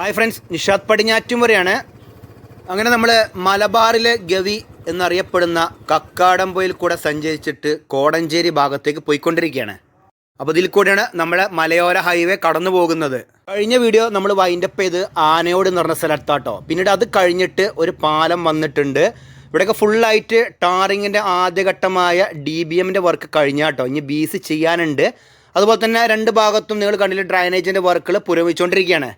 Hi friends Nishad പടിഞ്ഞാറ്റുമുറയാണ് അങ്ങനെ നമ്മൾ മലബാറിലെ ഗവി എന്നറിയപ്പെടുന്ന കക്കാടംപൊയിൽ കൂടെ സഞ്ചരിച്ചിട്ട് കോടഞ്ചേരി ഭാഗത്തേക്ക് പോയിക്കൊണ്ടിരിക്കുകയാണ്. അപ്പോൾ ഇതിൽ കൂടെയാണ് നമ്മളെ മലയോര ഹൈവേ കടന്നു പോകുന്നത്. കഴിഞ്ഞ വീഡിയോ നമ്മൾ വൈൻഡപ്പ് ചെയ്ത് ആനയോട് എന്ന് പറഞ്ഞ സ്ഥലത്താട്ടോ പിന്നീട് അത് കഴിഞ്ഞിട്ട് ഒരു പാലം വന്നിട്ടുണ്ട്. ഇവിടെയൊക്കെ ഫുള്ളായിട്ട് ടാറിങ്ങിന്റെ ആദ്യഘട്ടമായ ഡി ബി എമ്മിന്റെ വർക്ക് കഴിഞ്ഞാട്ടോ ഇനി ബി സി ചെയ്യാനുണ്ട്. അതുപോലെ തന്നെ രണ്ട് ഭാഗത്തും നിങ്ങൾ കണ്ടില്ല ഡ്രൈനേജിന്റെ വർക്കുകൾ പുരോഗമിച്ചുകൊണ്ടിരിക്കുകയാണ്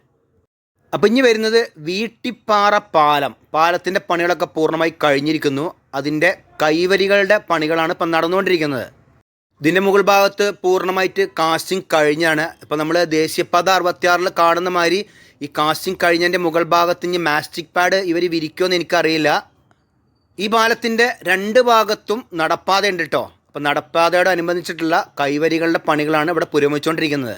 അപ്പം ഇനി വരുന്നത് വീട്ടിപ്പാറ പാലം. പാലത്തിന്റെ പണികളൊക്കെ പൂർണമായി കഴിഞ്ഞിരിക്കുന്നു. അതിന്റെ കൈവരികളുടെ പണികളാണ് ഇപ്പം നടന്നുകൊണ്ടിരിക്കുന്നത്. ഇതിന്റെ മുകൾ ഭാഗത്ത് പൂർണമായിട്ട് കാസ്റ്റിംഗ് കഴിഞ്ഞാണ്. ഇപ്പം നമ്മൾ ദേശീയപാത അറുപത്തിയാറിൽ കാണുന്ന മാതിരി ഈ കാസ്റ്റിംഗ് കഴിഞ്ഞതിന്റെ മുകൾ ഭാഗത്ത് ഇനി മാസ്റ്റിക് പാഡ് ഇവർ വിരിക്കുമെന്ന് എനിക്കറിയില്ല. ഈ പാലത്തിന്റെ രണ്ട് ഭാഗത്തും നടപ്പാതയുണ്ട് കേട്ടോ അപ്പം നടപ്പാതയോട് അനുബന്ധിച്ചിട്ടുള്ള കൈവരികളുടെ പണികളാണ് ഇവിടെ പുരോഗമിച്ചുകൊണ്ടിരിക്കുന്നത്.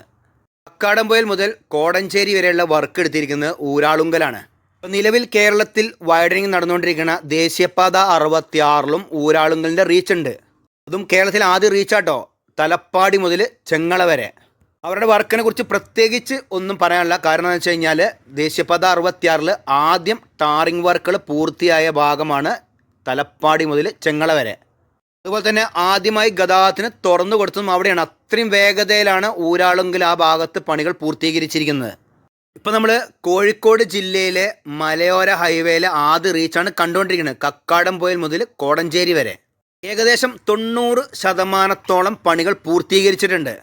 കക്കാടംപൊയിൽ മുതൽ കോടഞ്ചേരി വരെയുള്ള വർക്ക് എടുത്തിരിക്കുന്നത് ഊരാളുങ്കലാണ്. നിലവിൽ കേരളത്തിൽ വൈഡനിങ് നടന്നുകൊണ്ടിരിക്കുന്ന ദേശീയപാത അറുപത്തിയാറിലും ഊരാളുങ്കലിന്റെ റീച്ച് ഉണ്ട്. അതും കേരളത്തിൽ ആദ്യം റീച്ചാട്ടോ തലപ്പാടി മുതൽ ചെങ്ങള വരെ. അവരുടെ വർക്കിനെ കുറിച്ച് പ്രത്യേകിച്ച് ഒന്നും പറയാനില്ല. കാരണം എന്ന് വെച്ച് കഴിഞ്ഞാൽ ദേശീയപാത അറുപത്തിയാറിൽ ആദ്യം ടാറിംഗ് വർക്കുകൾ പൂർത്തിയായ ഭാഗമാണ് തലപ്പാടി മുതൽ ചെങ്ങള വരെ. അതുപോലെ തന്നെ ആദ്യമായി ഗതാഗതത്തിന് തുറന്നു കൊടുത്തതും അവിടെയാണ്. അത്രയും വേഗതയിലാണ് ഊരാളുങ്കിൽ ആ ഭാഗത്ത് പണികൾ പൂർത്തീകരിച്ചിരിക്കുന്നത്. ഇപ്പം നമ്മൾ കോഴിക്കോട് ജില്ലയിലെ മലയോര ഹൈവേയിലെ ആദ്യ റീച്ചാണ് കണ്ടുകൊണ്ടിരിക്കുന്നത്. കക്കാടംപൊയിൽ മുതൽ കോടഞ്ചേരി വരെ. ഏകദേശം തൊണ്ണൂറ് ശതമാനത്തോളം പണികൾ പൂർത്തീകരിച്ചിട്ടുണ്ട്.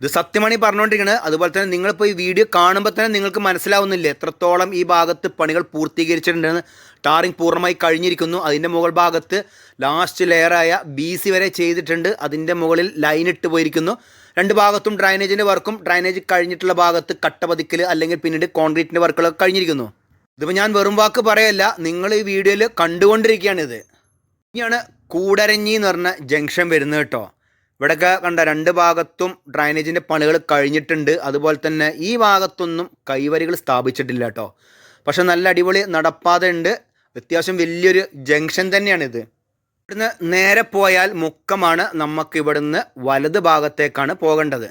ഇത് സത്യമാണ് ഈ പറഞ്ഞുകൊണ്ടിരിക്കുന്നത്. അതുപോലെ തന്നെ നിങ്ങളിപ്പോൾ ഈ വീഡിയോ കാണുമ്പോൾ തന്നെ നിങ്ങൾക്ക് മനസ്സിലാവുന്നില്ല എത്രത്തോളം ഈ ഭാഗത്ത് പണികൾ പൂർത്തീകരിച്ചിട്ടുണ്ടെന്ന്. ടാറിങ് പൂർണമായി കഴിഞ്ഞിരിക്കുന്നു. അതിന്റെ മുകൾ ഭാഗത്ത് ലാസ്റ്റ് ലെയറായ ബി സി വരെ ചെയ്തിട്ടുണ്ട്. അതിന്റെ മുകളിൽ ലൈൻ ഇട്ട് പോയിരിക്കുന്നു. രണ്ട് ഭാഗത്തും ഡ്രൈനേജിന്റെ വർക്കും ഡ്രൈനേജ് കഴിഞ്ഞിട്ടുള്ള ഭാഗത്ത് കട്ട പതിക്കൽ അല്ലെങ്കിൽ പിന്നീട് കോൺക്രീറ്റിന്റെ വർക്കുകളൊക്കെ കഴിഞ്ഞിരിക്കുന്നു. ഇതിപ്പോൾ ഞാൻ വെറും വാക്ക് പറയല്ല നിങ്ങൾ ഈ വീഡിയോയിൽ കണ്ടുകൊണ്ടിരിക്കുകയാണിത്. ഇനിയാണ് കൂടരഞ്ഞി എന്ന് പറഞ്ഞ ജംഗ്ഷൻ വരുന്നത് കേട്ടോ. ഇവിടെയൊക്കെ കണ്ട രണ്ട് ഭാഗത്തും ഡ്രൈനേജിന്റെ പണികൾ കഴിഞ്ഞിട്ടുണ്ട്. അതുപോലെ തന്നെ ഈ ഭാഗത്തൊന്നും കൈവരികൾ സ്ഥാപിച്ചിട്ടില്ല കേട്ടോ. പക്ഷെ നല്ല അടിപൊളി നടപ്പാത ഉണ്ട് അത്യാവശ്യം വലിയൊരു ജംഗ്ഷൻ തന്നെയാണിത് ഇവിടുന്ന് നേരെ പോയാൽ മുക്കമാണ് നമുക്ക് ഇവിടുന്ന് വലത് ഭാഗത്തേക്കാണ് പോകേണ്ടത്.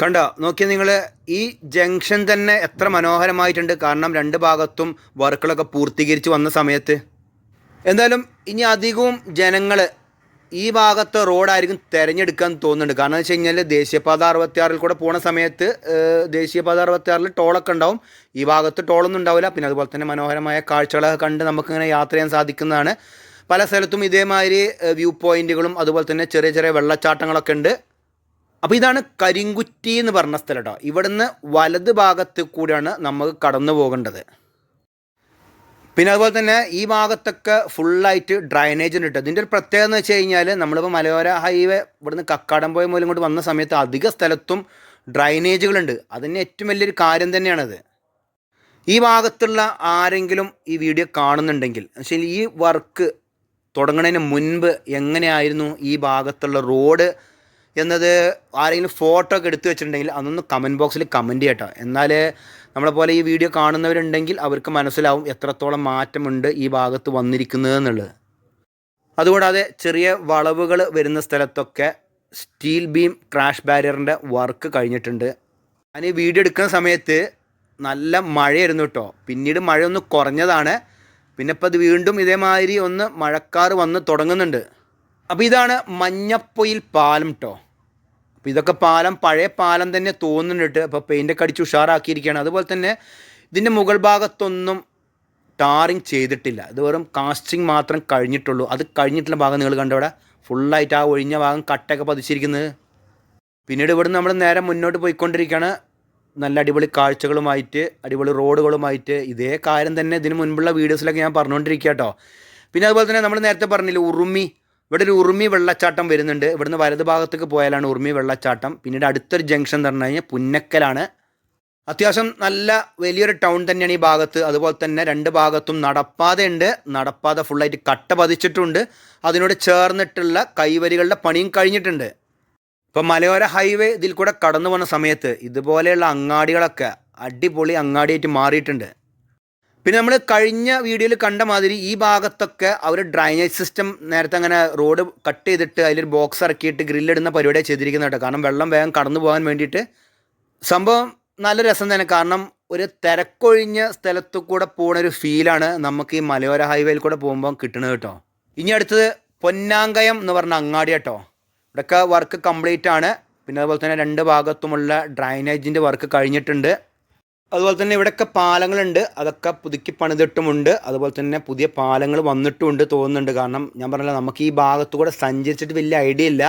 കണ്ടോ? നോക്കിയാൽ നിങ്ങൾ ഈ ജംഗ്ഷൻ തന്നെ എത്ര മനോഹരമായിട്ടുണ്ട്. കാരണം രണ്ട് ഭാഗത്തും വർക്കുകളൊക്കെ പൂർത്തീകരിച്ച് വന്ന സമയത്ത്. എന്തായാലും ഇനി അധികവും ജനങ്ങൾ ഈ ഭാഗത്തെ റോഡായിരിക്കും തിരഞ്ഞെടുക്കാൻ തോന്നുന്നുണ്ട്. കാരണം വെച്ച് കഴിഞ്ഞാൽ ദേശീയപാത അറുപത്തിയാറിൽ കൂടെ പോണ സമയത്ത് ദേശീയപാത അറുപത്തിയാറിൽ ടോളൊക്കെ ഉണ്ടാവും. ഈ ഭാഗത്ത് ടോളൊന്നും ഉണ്ടാവില്ല. പിന്നെ അതുപോലെ തന്നെ മനോഹരമായ കാഴ്ചകളൊക്കെ കണ്ട് നമുക്കിങ്ങനെ യാത്ര ചെയ്യാൻ സാധിക്കുന്നതാണ്. പല സ്ഥലത്തും ഇതേമാതിരി വ്യൂ പോയിന്റുകളും അതുപോലെ തന്നെ ചെറിയ ചെറിയ വെള്ളച്ചാട്ടങ്ങളൊക്കെ ഉണ്ട്. അപ്പോൾ ഇതാണ് കരിങ്കുറ്റി എന്ന് പറഞ്ഞ സ്ഥലം കേട്ടോ ഇവിടുന്ന് വലത് ഭാഗത്ത് കൂടിയാണ് നമുക്ക് കടന്നു പോകേണ്ടത് പിന്നെ അതുപോലെ തന്നെ ഈ ഭാഗത്തൊക്കെ ഫുള്ളായിട്ട് ഡ്രൈനേജ് ഉണ്ട് ഇതിന്റെ ഒരു പ്രത്യേകത എന്ന് വെച്ച് കഴിഞ്ഞാൽ നമ്മളിപ്പോൾ മലയോര ഹൈവേ ഇവിടുന്ന് കക്കാടംപോയ മൂലം കൊണ്ട് വന്ന സമയത്ത് അധിക സ്ഥലത്തും ഡ്രൈനേജുകളുണ്ട് അതിന് ഏറ്റവും വലിയൊരു കാര്യം തന്നെയാണത്. ഈ ഭാഗത്തുള്ള ആരെങ്കിലും ഈ വീഡിയോ കാണുന്നുണ്ടെങ്കിൽ പക്ഷേ ഈ വർക്ക് തുടങ്ങുന്നതിന് മുൻപ് എങ്ങനെയായിരുന്നു ഈ ഭാഗത്തുള്ള റോഡ് എന്നത് ആരെങ്കിലും ഫോട്ടോ ഒക്കെ എടുത്തു വെച്ചിട്ടുണ്ടെങ്കിൽ അതൊന്ന് കമന്റ് ബോക്സിൽ കമന്റ് ചെയ്യട്ടോ എന്നാൽ നമ്മളെ പോലെ ഈ വീഡിയോ കാണുന്നവരുണ്ടെങ്കിൽ അവർക്ക് മനസ്സിലാവും എത്രത്തോളം മാറ്റമുണ്ട് ഈ ഭാഗത്ത് വന്നിരിക്കുന്നത് എന്നുള്ളത്. അതുകൂടാതെ ചെറിയ വളവുകൾ വരുന്ന സ്ഥലത്തൊക്കെ സ്റ്റീൽ ബീം ക്രാഷ് ബാരിയറിന്റെ വർക്ക് കഴിഞ്ഞിട്ടുണ്ട്. ഞാൻ ഈ വീഡിയോ എടുക്കുന്ന സമയത്ത് നല്ല മഴയായിരുന്നു കേട്ടോ പിന്നീട് മഴ ഒന്ന് കുറഞ്ഞതാണ്. പിന്നെ ഇപ്പോൾ അത് വീണ്ടും ഇതേമാതിരി ഒന്ന് മഴക്കാർ വന്ന് തുടങ്ങുന്നുണ്ട്. അപ്പോൾ ഇതാണ് മഞ്ഞപ്പൊയിൽ പാലം കേട്ടോ അപ്പോൾ ഇതൊക്കെ പാലം പഴയ പാലം തന്നെ തോന്നുന്നുണ്ട്. അപ്പോൾ പെയിന്റൊക്കെ അടിച്ച് ഉഷാറാക്കിയിരിക്കുകയാണ്. അതുപോലെ തന്നെ ഇതിന്റെ മുകൾ ഭാഗത്തൊന്നും ടാറിങ് ചെയ്തിട്ടില്ല. ഇത് വെറും കാസ്റ്റിംഗ് മാത്രം കഴിഞ്ഞിട്ടുള്ളൂ. അത് കഴിഞ്ഞിട്ടുള്ള ഭാഗം നിങ്ങൾ കണ്ടവിടെ ഫുള്ളായിട്ട് ആ ഒഴിഞ്ഞ ഭാഗം കട്ടയൊക്കെ പതിച്ചിരിക്കുന്നത്. പിന്നീട് ഇവിടുന്ന് നമ്മൾ നേരെ മുന്നോട്ട് പോയിക്കൊണ്ടിരിക്കുകയാണ്. നല്ല അടിപൊളി കാഴ്ചകളുമായിട്ട് അടിപൊളി റോഡുകളുമായിട്ട്. ഇതേ കാര്യം തന്നെ ഇതിന് മുൻപുള്ള വീഡിയോസിലൊക്കെ ഞാൻ പറഞ്ഞുകൊണ്ടിരിക്കുക കേട്ടോ പിന്നെ അതുപോലെ തന്നെ നമ്മൾ നേരത്തെ പറഞ്ഞില്ലേ ഉറുമി ഇവിടെ ഒരു ഉറുമി വെള്ളച്ചാട്ടം വരുന്നുണ്ട്. ഇവിടുന്ന് വലത് ഭാഗത്തേക്ക് പോയാലാണ് ഉറുമി വെള്ളച്ചാട്ടം. പിന്നീട് അടുത്തൊരു ജംഗ്ഷൻ എന്ന് പറഞ്ഞു കഴിഞ്ഞാൽ പുന്നക്കലാണ്. അത്യാവശ്യം നല്ല വലിയൊരു ടൗൺ തന്നെയാണ് ഈ ഭാഗത്ത്. അതുപോലെ തന്നെ രണ്ട് ഭാഗത്തും നടപ്പാതയുണ്ട്. നടപ്പാത ഫുള്ളായിട്ട് കട്ട പതിച്ചിട്ടുണ്ട്. അതിനോട് ചേർന്നിട്ടുള്ള കൈവരികളുടെ പണിയും കഴിഞ്ഞിട്ടുണ്ട്. ഇപ്പം മലയോര ഹൈവേ ഇതിൽ കൂടെ കടന്നു പോകുന്ന സമയത്ത് ഇതുപോലെയുള്ള അങ്ങാടികളൊക്കെ അടിപൊളി അങ്ങാടിയായിട്ട് മാറിയിട്ടുണ്ട്. പിന്നെ നമ്മൾ കഴിഞ്ഞ വീഡിയോയിൽ കണ്ട മാതിരി ഈ ഭാഗത്തൊക്കെ അവർ ഡ്രൈനേജ് സിസ്റ്റം നേരത്തെ അങ്ങനെ റോഡ് കട്ട് ചെയ്തിട്ട് അതിലൊരു ബോക്സ് ഇറക്കിയിട്ട് ഗ്രില്ലിടുന്ന പരിപാടിയാണ് ചെയ്തിരിക്കുന്നത് കേട്ടോ. കാരണം വെള്ളം വേഗം കടന്നു പോകാൻ വേണ്ടിയിട്ട് സംഭവം നല്ല രസം തന്നെ. കാരണം ഒരു തിരക്കൊഴിഞ്ഞ സ്ഥലത്തു കൂടെ പോകുന്ന ഒരു ഫീലാണ് നമുക്ക് ഈ മലയോര ഹൈവേയിൽ കൂടെ പോകുമ്പോൾ കിട്ടുന്നത് കേട്ടോ. ഇനി അടുത്തത് പൊന്നാങ്കയം എന്ന് പറഞ്ഞ അങ്ങാടി കേട്ടോ. ഇവിടെയൊക്കെ വർക്ക് കംപ്ലീറ്റ് ആണ്. പിന്നെ അതുപോലെ തന്നെ രണ്ട് ഭാഗത്തുമുള്ള ഡ്രൈനേജിന്റെ വർക്ക് കഴിഞ്ഞിട്ടുണ്ട്. അതുപോലെ തന്നെ ഇവിടെയൊക്കെ പാലങ്ങളുണ്ട്. അതൊക്കെ പുതുക്കി പണിതിട്ടുമുണ്ട്. അതുപോലെ തന്നെ പുതിയ പാലങ്ങൾ വന്നിട്ടുമുണ്ട് തോന്നുന്നുണ്ട്. കാരണം ഞാൻ പറഞ്ഞല്ലോ നമുക്ക് ഈ ഭാഗത്തു കൂടെ സഞ്ചരിച്ചിട്ട് വലിയ ഐഡിയ ഇല്ല.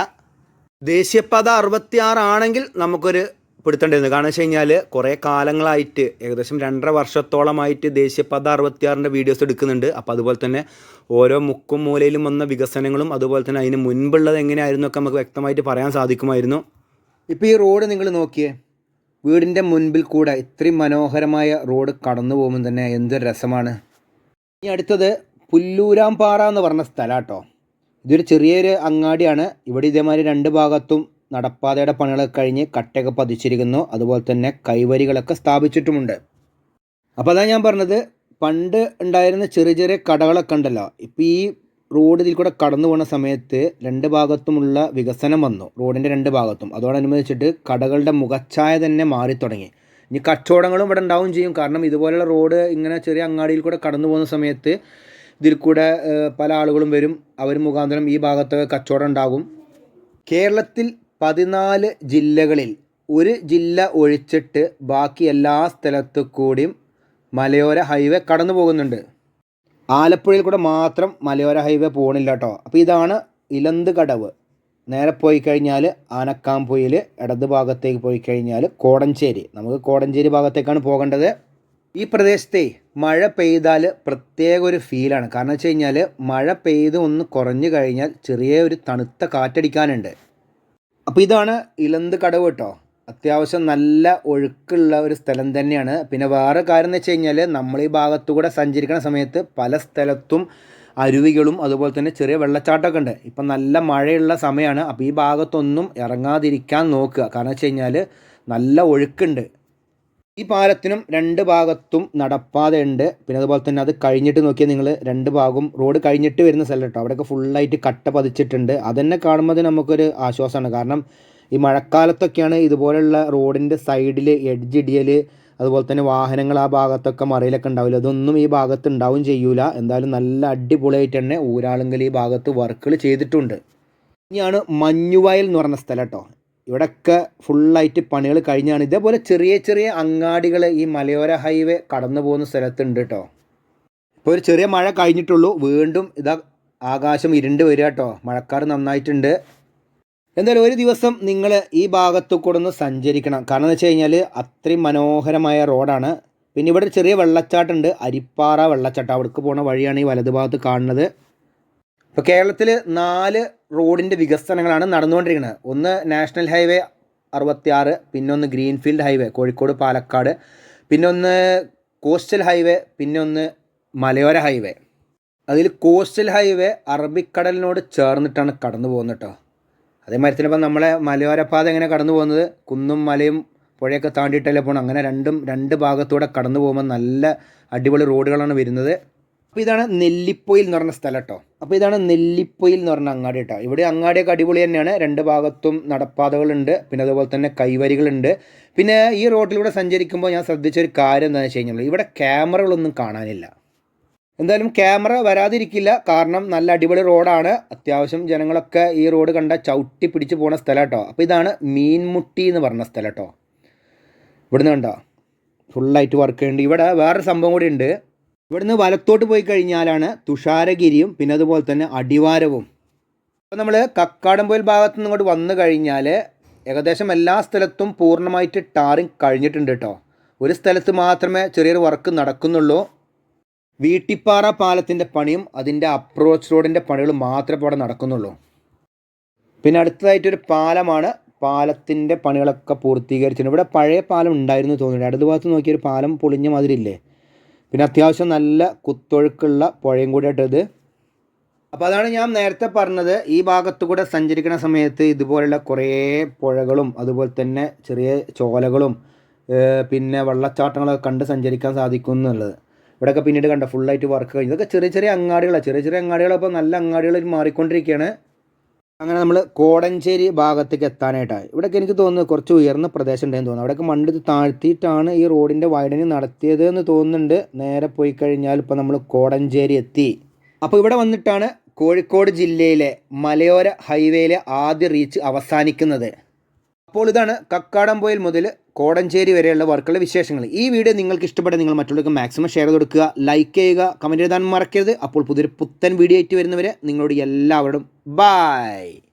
ദേശീയപാത അറുപത്തി ആറാണെങ്കിൽ നമുക്കൊരു പിടുത്തേണ്ടിരുന്നു കാരണം വെച്ച് കഴിഞ്ഞാൽ കുറേ കാലങ്ങളായിട്ട് ഏകദേശം രണ്ടര വർഷത്തോളമായിട്ട് ദേശീയപാത അറുപത്തിയാറിന്റെ വീഡിയോസ് എടുക്കുന്നുണ്ട്. അപ്പോൾ അതുപോലെ തന്നെ ഓരോ മുക്കും മൂലയിലും വന്ന വികസനങ്ങളും അതുപോലെ തന്നെ അതിന് മുൻപുള്ളത് എങ്ങനെയായിരുന്നു ഒക്കെ നമുക്ക് വ്യക്തമായിട്ട് പറയാൻ സാധിക്കുമായിരുന്നു. ഇപ്പോൾ ഈ റോഡ് നിങ്ങൾ നോക്കിയേ വീടിന്റെ മുൻപിൽ കൂടെ ഇത്രയും മനോഹരമായ റോഡ് കടന്നു പോകുമ്പോൾ തന്നെ എന്തൊരു രസമാണ്. ഇനി അടുത്തത് പുല്ലൂരാംപാറ എന്ന് പറഞ്ഞ സ്ഥലം കേട്ടോ ഇതൊരു ചെറിയൊരു അങ്ങാടിയാണ്. ഇവിടെ ഇതേമാതിരി രണ്ട് ഭാഗത്തും നടപ്പാതയുടെ പണികളൊക്കെ കഴിഞ്ഞ് കട്ടയൊക്കെ പതിച്ചിരിക്കുന്നു. അതുപോലെ തന്നെ കൈവരികളൊക്കെ സ്ഥാപിച്ചിട്ടുമുണ്ട്. അപ്പോൾ അതാണ് ഞാൻ പറഞ്ഞത്. പണ്ട് ഉണ്ടായിരുന്ന ചെറിയ ചെറിയ കടകളൊക്കെ ഉണ്ടല്ലോ. ഇപ്പോൾ ഈ റോഡ് ഇതിൽ കൂടെ കടന്നു പോകുന്ന സമയത്ത് രണ്ട് ഭാഗത്തുമുള്ള വികസനം വന്നു. റോഡിന്റെ രണ്ട് ഭാഗത്തും. അതോടനുബന്ധിച്ചിട്ട് കടകളുടെ മുഖച്ഛായ തന്നെ മാറി തുടങ്ങി. ഇനി കച്ചവടങ്ങളും ഇവിടെ ഉണ്ടാവും ചെയ്യും. കാരണം ഇതുപോലെയുള്ള റോഡ് ഇങ്ങനെ ചെറിയ അങ്ങാടിയിൽ കൂടെ കടന്നു പോകുന്ന സമയത്ത് ഇതിൽ കൂടെ പല ആളുകളും വരും. അവർ മുഖാന്തരം ഈ ഭാഗത്തൊക്കെ കച്ചവടം ഉണ്ടാകും. കേരളത്തിൽ പതിനാല് ജില്ലകളിൽ ഒരു ജില്ല ഒഴിച്ചിട്ട് ബാക്കി എല്ലാ സ്ഥലത്തു കൂടിയും മലയോര ഹൈവേ കടന്നു പോകുന്നുണ്ട്. ആലപ്പുഴയിൽ കൂടെ മാത്രം മലയോര ഹൈവേ പോകണില്ല കേട്ടോ അപ്പോൾ ഇതാണ് ഇലന്ത് കടവ്. നേരെ പോയി കഴിഞ്ഞാൽ ആനക്കാംപൊയിൽ ഇടത് ഭാഗത്തേക്ക് പോയി കഴിഞ്ഞാൽ കോടഞ്ചേരി. നമുക്ക് കോടഞ്ചേരി ഭാഗത്തേക്കാണ് പോകേണ്ടത്. ഈ പ്രദേശത്തെ മഴ പെയ്താൽ പ്രത്യേക ഒരു ഫീലാണ്. കാരണം വെച്ച് കഴിഞ്ഞാൽ മഴ പെയ്ത് ഒന്ന് കുറഞ്ഞു കഴിഞ്ഞാൽ ചെറിയ ഒരു തണുത്ത കാറ്റടിക്കാനുണ്ട്. അപ്പോൾ ഇതാണ് ഇലന്ത് കടവ് കേട്ടോ അത്യാവശ്യം നല്ല ഒഴുക്കുള്ള ഒരു സ്ഥലം തന്നെയാണ്. പിന്നെ വേറെ കാര്യം എന്ന് വെച്ച് കഴിഞ്ഞാൽ നമ്മൾ ഈ ഭാഗത്തുകൂടെ സഞ്ചരിക്കുന്ന സമയത്ത് പല സ്ഥലത്തും അരുവികളും അതുപോലെ തന്നെ ചെറിയ വെള്ളച്ചാട്ടമൊക്കെ ഉണ്ട്. ഇപ്പം നല്ല മഴയുള്ള സമയമാണ്. അപ്പോൾ ഈ ഭാഗത്തൊന്നും ഇറങ്ങാതിരിക്കാൻ നോക്കുക. കാരണം വെച്ച് കഴിഞ്ഞാൽ നല്ല ഒഴുക്കുണ്ട്. ഈ പാലത്തിനും രണ്ട് ഭാഗത്തും നടപ്പാതയുണ്ട് പിന്നെ അതുപോലെ തന്നെ അത് കഴിഞ്ഞിട്ട് നോക്കിയാൽ നിങ്ങൾ രണ്ട് ഭാഗവും റോഡ് കഴിഞ്ഞിട്ട് വരുന്ന സ്ഥലം കേട്ടോ. അവിടെയൊക്കെ ഫുള്ളായിട്ട് കട്ട പതിച്ചിട്ടുണ്ട്. അതന്നെ കാണുമ്പോൾ നമുക്കൊരു ആശ്വാസമാണ്. കാരണം ഈ മഴക്കാലത്തൊക്കെയാണ് ഇതുപോലെയുള്ള റോഡിന്റെ സൈഡിൽ എഡ്ജ് ഇടിയൽ അതുപോലെ തന്നെ വാഹനങ്ങൾ ആ ഭാഗത്തൊക്കെ മറയിലൊക്കെ ഉണ്ടാവില്ല. അതൊന്നും ഈ ഭാഗത്ത് ഉണ്ടാവും ചെയ്യൂല. എന്തായാലും നല്ല അടിപൊളിയായിട്ട് തന്നെ ഊരാളുങ്കൽ ഈ ഭാഗത്ത് വർക്കുകൾ ചെയ്തിട്ടുണ്ട്. ഇനിയാണ് മഞ്ഞുവയൽ എന്ന് പറഞ്ഞ സ്ഥലം കേട്ടോ ഇവിടെയൊക്കെ ഫുള്ളായിട്ട് പണികൾ കഴിഞ്ഞാണ്. ഇതേപോലെ ചെറിയ ചെറിയ അങ്ങാടികൾ ഈ മലയോര ഹൈവേ കടന്നു പോകുന്ന സ്ഥലത്തുണ്ട് കേട്ടോ ഇപ്പോൾ ഒരു ചെറിയ മഴ കഴിഞ്ഞിട്ടുള്ളൂ. വീണ്ടും ഇതാ ആകാശം ഇരുണ്ട് വരിക കേട്ടോ മഴക്കാർ നന്നായിട്ടുണ്ട്. എന്തായാലും ഒരു ദിവസം നിങ്ങൾ ഈ ഭാഗത്തു കൂടെ ഒന്ന് സഞ്ചരിക്കണം. കാരണം എന്ന് വെച്ച് കഴിഞ്ഞാൽ അത്രയും മനോഹരമായ റോഡാണ്. പിന്നെ ഇവിടെ ചെറിയ വെള്ളച്ചാട്ടമുണ്ട് അരിപ്പാറ വെള്ളച്ചാട്ടം. അവിടേക്ക് പോണ വഴിയാണ് ഈ വലതുഭാഗത്ത് കാണുന്നത്. ഇപ്പോൾ കേരളത്തിൽ നാല് റോഡിന്റെ വികസനങ്ങളാണ് നടന്നുകൊണ്ടിരിക്കുന്നത് ഒന്ന് നാഷണൽ ഹൈവേ അറുപത്തിയാറ് പിന്നൊന്ന് ഗ്രീൻഫീൽഡ് ഹൈവേ കോഴിക്കോട് പാലക്കാട് പിന്നൊന്ന് കോസ്റ്റൽ ഹൈവേ പിന്നൊന്ന് മലയോര ഹൈവേ. അതിൽ കോസ്റ്റൽ ഹൈവേ അറബിക്കടലിനോട് ചേർന്നിട്ടാണ് കടന്നു പോകുന്നത് കേട്ടോ. അതേമാതിരി തന്നെ ഇപ്പം നമ്മളെ മലയോരപ്പാത എങ്ങനെ കടന്നു പോകുന്നത്? കുന്നും മലയും പുഴയൊക്കെ താണ്ടിയിട്ടല്ലേ പോകണം അങ്ങനെ രണ്ടും രണ്ട് ഭാഗത്തൂടെ കടന്നു പോകുമ്പോൾ നല്ല അടിപൊളി റോഡുകളാണ് വരുന്നത്. അപ്പോൾ ഇതാണ് നെല്ലിപ്പൊയിൽ എന്ന് പറഞ്ഞ സ്ഥലം കേട്ടോ. അപ്പോൾ ഇതാണ് നെല്ലിപ്പൊയിൽ എന്ന് പറഞ്ഞ അങ്ങാടി കേട്ടോ. ഇവിടെ അങ്ങാടിയൊക്കെ അടിപൊളി തന്നെയാണ്. രണ്ട് ഭാഗത്തും നടപ്പാതകളുണ്ട്. പിന്നെ അതുപോലെ തന്നെ കൈവരികളുണ്ട്. പിന്നെ ഈ റോഡിലൂടെ സഞ്ചരിക്കുമ്പോൾ ഞാൻ ശ്രദ്ധിച്ചൊരു കാര്യം എന്താണെന്ന് വെച്ച് കഴിഞ്ഞാൽ ഇവിടെ ക്യാമറകളൊന്നും കാണാനില്ല. എന്തായാലും ക്യാമറ വരാതിരിക്കില്ല. കാരണം നല്ല അടിപൊളി റോഡാണ്. അത്യാവശ്യം ജനങ്ങളൊക്കെ ഈ റോഡ് കണ്ട ചവിട്ടി പിടിച്ച് പോകുന്ന സ്ഥലം കേട്ടോ അപ്പോൾ ഇതാണ് മീൻമുട്ടി എന്ന് പറഞ്ഞ സ്ഥലം കേട്ടോ ഇവിടുന്ന് കണ്ടോ? ഫുള്ളായിട്ട് വർക്ക് ചെയ്യുന്നുണ്ട് ഇവിടെ വേറൊരു സംഭവം കൂടി ഉണ്ട്. ഇവിടുന്ന് വലത്തോട്ട് പോയി കഴിഞ്ഞാലാണ് തുഷാരഗിരിയും പിന്നെ അതുപോലെ തന്നെ അടിവാരവും. അപ്പോൾ നമ്മൾ കക്കാടംപോയിൽ ഭാഗത്തു നിന്ന് ഇങ്ങോട്ട് വന്നു കഴിഞ്ഞാൽ ഏകദേശം എല്ലാ സ്ഥലത്തും പൂർണമായിട്ട് ടാറിങ് കഴിഞ്ഞിട്ടുണ്ട് കേട്ടോ ഒരു സ്ഥലത്ത് മാത്രമേ ചെറിയൊരു വർക്ക് നടക്കുന്നുള്ളൂ. വീട്ടിപ്പാറ പാലത്തിന്റെ പണിയും അതിന്റെ അപ്രോച്ച് റോഡിന്റെ പണികളും മാത്രമേ ഇപ്പോൾ അവിടെ നടക്കുന്നുള്ളൂ. പിന്നെ അടുത്തതായിട്ടൊരു പാലമാണ്. പാലത്തിന്റെ പണികളൊക്കെ പൂർത്തീകരിച്ചിട്ടുണ്ട്. ഇവിടെ പഴയ പാലം ഉണ്ടായിരുന്നു തോന്നുന്നുണ്ട് അടുത്ത ഭാഗത്ത് നോക്കിയൊരു പാലം പൊളിഞ്ഞ മാതിരി ഇല്ലേ? പിന്നെ അത്യാവശ്യം നല്ല കുത്തൊഴുക്കുള്ള പുഴയും കൂടി ഇത്. അപ്പോൾ അതാണ് ഞാൻ നേരത്തെ പറഞ്ഞത്. ഈ ഭാഗത്തു കൂടെ സഞ്ചരിക്കുന്ന സമയത്ത് ഇതുപോലുള്ള കുറേ പുഴകളും അതുപോലെ തന്നെ ചെറിയ ചോലകളും പിന്നെ വെള്ളച്ചാട്ടങ്ങളൊക്കെ കണ്ട് സഞ്ചരിക്കാൻ സാധിക്കും എന്നുള്ളത്. ഇവിടെയൊക്കെ പിന്നീട് കണ്ട ഫുള്ളായിട്ട് വർക്ക് കഴിഞ്ഞു. ഇതൊക്കെ ചെറിയ ചെറിയ അങ്ങാടികളാണ് ചെറിയ ചെറിയ അങ്ങാടികളപ്പോൾ നല്ല അങ്ങാടികൾ മാറിക്കൊണ്ടിരിക്കുകയാണ് അങ്ങനെ നമ്മൾ കോടഞ്ചേരി ഭാഗത്തേക്ക് എത്താനായിട്ടാണ് ഇവിടെയൊക്കെ എനിക്ക് തോന്നുന്നു കുറച്ച് ഉയർന്ന പ്രദേശം ഉണ്ടെന്ന് തോന്നുന്നു. അവിടെയൊക്കെ മണ്ണ് താഴ്ത്തിയിട്ടാണ് ഈ റോഡിന്റെ വൈഡനിങ് നടത്തിയത് എന്ന് തോന്നുന്നുണ്ട്. നേരെ പോയി കഴിഞ്ഞാൽ ഇപ്പോൾ നമ്മൾ കോടഞ്ചേരി എത്തി. അപ്പോൾ ഇവിടെ വന്നിട്ടാണ് കോഴിക്കോട് ജില്ലയിലെ മലയോര ഹൈവേയിലെ ആദ്യ റീച്ച് അവസാനിക്കുന്നത്. അപ്പോൾ ഇതാണ് കക്കാടംപോയിൽ മുതൽ കോടഞ്ചേരി വരെയുള്ള വർക്കുള്ള വിശേഷങ്ങൾ. ഈ വീഡിയോ നിങ്ങൾക്ക് ഇഷ്ടപ്പെട്ട നിങ്ങൾ മറ്റുള്ളവർക്ക് മാക്സിമം ഷെയർ ചെയ്ത് കൊടുക്കുക ലൈക്ക് ചെയ്യുക കമന്റ് എഴുതാൻ മറക്കരുത്. അപ്പോൾ പുതിയൊരു പുത്തൻ വീഡിയോ ആയിട്ട് വരുന്നവരെ നിങ്ങളോട് എല്ലാവരോടും ബായ്